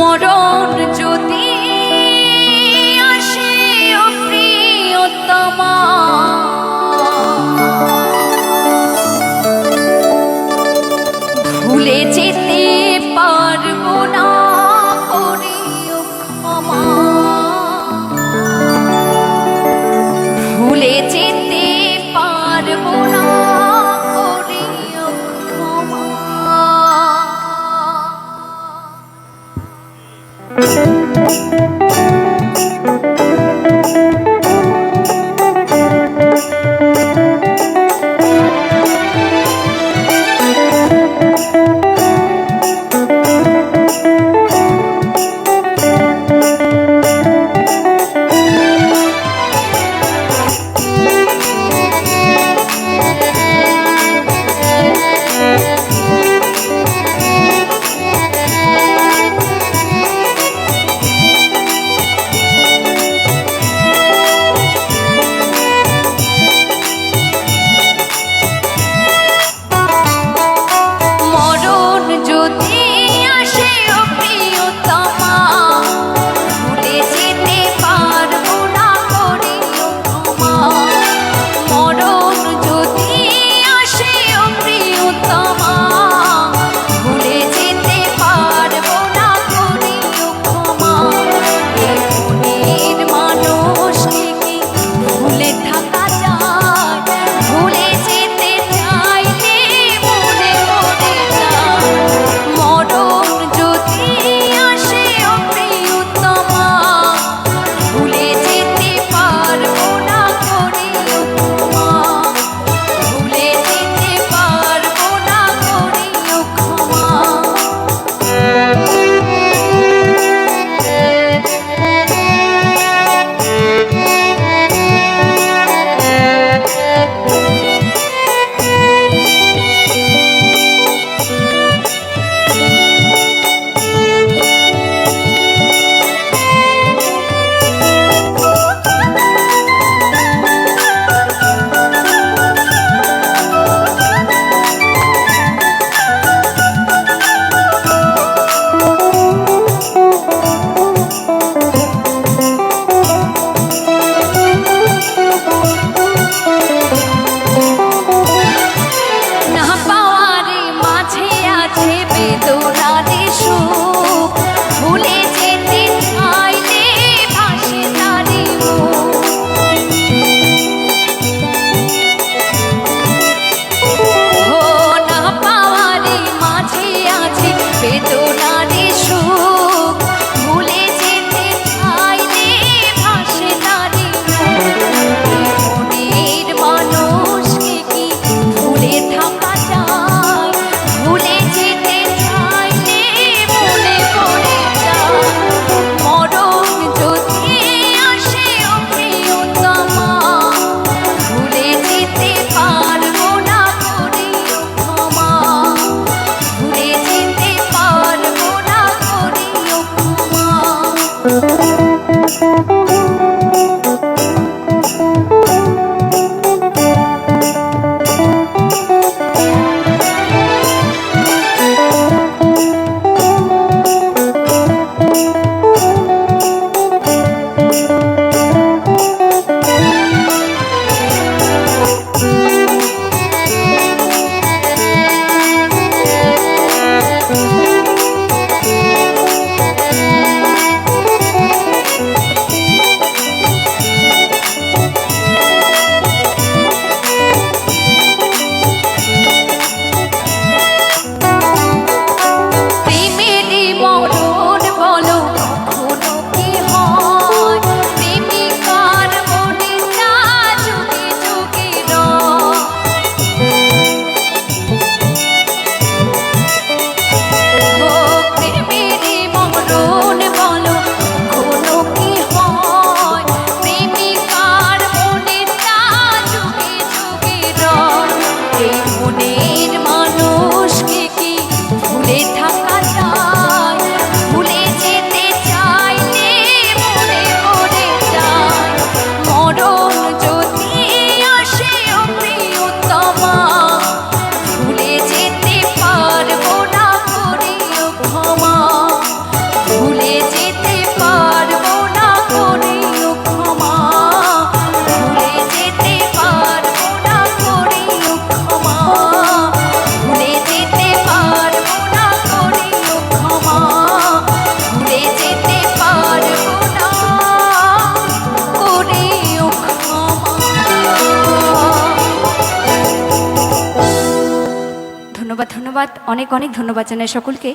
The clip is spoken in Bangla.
মরণ Quero ter মানুষকে কি ভুলে থাক ধন্যবাদ ধন্যবাদ অনেক অনেক ধন্যবাদ জানাই সকলকে।